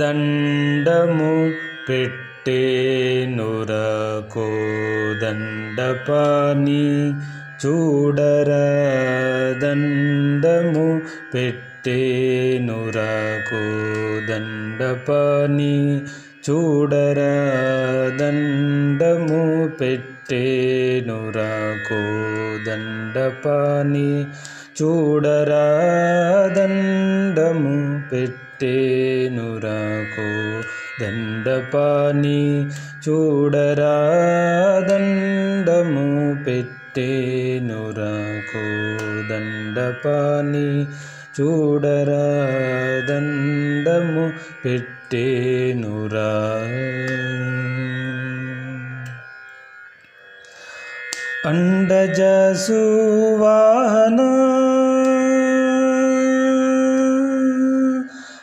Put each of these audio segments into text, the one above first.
दण्डमु नुरको दण्डपानि चूडर दण्डमु पेट्टे नुरको दण्डपानि దండము పెట్టేనురకో దండపాని చూడర దండము పెట్టేనురకో దండపాని చూడరా దండము పెట్టేనురాకో దండపాని చూడరా దండము పెట్టేనురాకో దండపాని చూడరా దండము పెట్టేనురా అండజసువాహన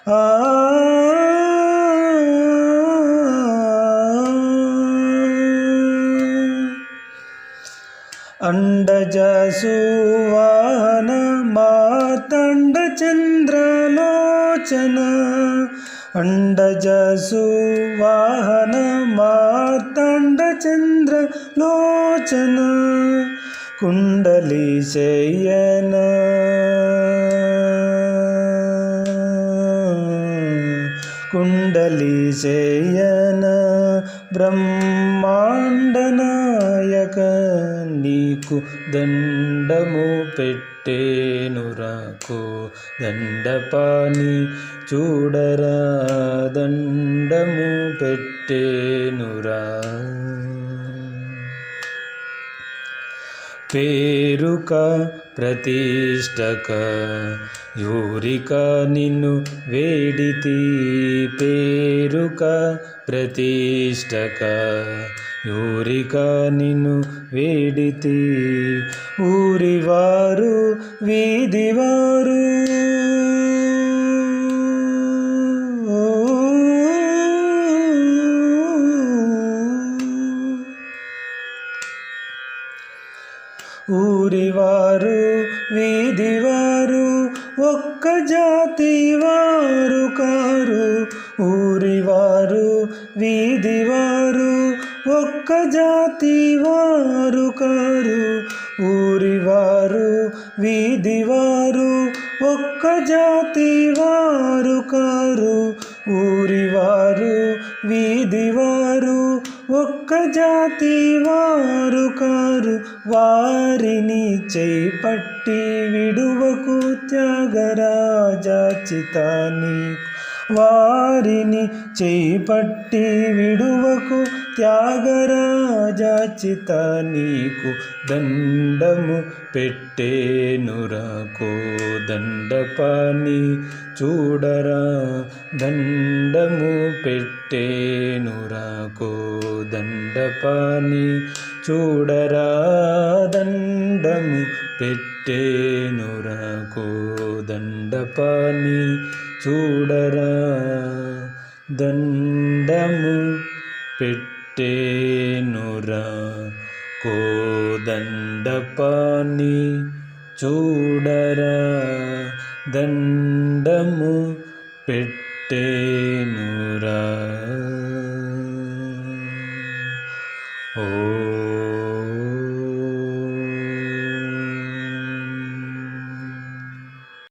ఆ వచన మాతండ చంద్రలోచన అండజసువాహన మార్తండ చంద్ర లోచన. కుండలి శయన. కుండలి శయన. బ్రహ్మా నీకు దండము పెట్టేనురాకు దండపాని చూడరా. దండము పెట్టేనురా. తేరుక ప్రతిష్టక యూరిక నిన్ను వేడితి పేరుక ప్రతిష్టక యూరిక నిన్ను వేడితి ఊరివారు వీధివారు ఊరివారు వీధివారు ఒక్క జాతి వారు కారు. ఊరివారు వీధివారు ఒక్క జాతి వారు కారు. ఊరివారు వీధివారు ఒక్క జాతి వారు కారు. ఊరివారు వీధివారు ఒక్క జాతి వారు కారు. వారిని చేపట్టి విడువకు త్యాగరాజాచితాని వారిని చేపట్టి విడువకు త్యాగరాజాచిత నీకు దండము పెట్టేనురాకో దండపాని చూడరా దండము పెట్టేనురాకో దండపాని చూడరా దండము పెట్టేనురాకో దండపాని చూడరా దండము పెట్టేనురా కోదండపాని చూడరా దండము పెట్టేనురా ఓ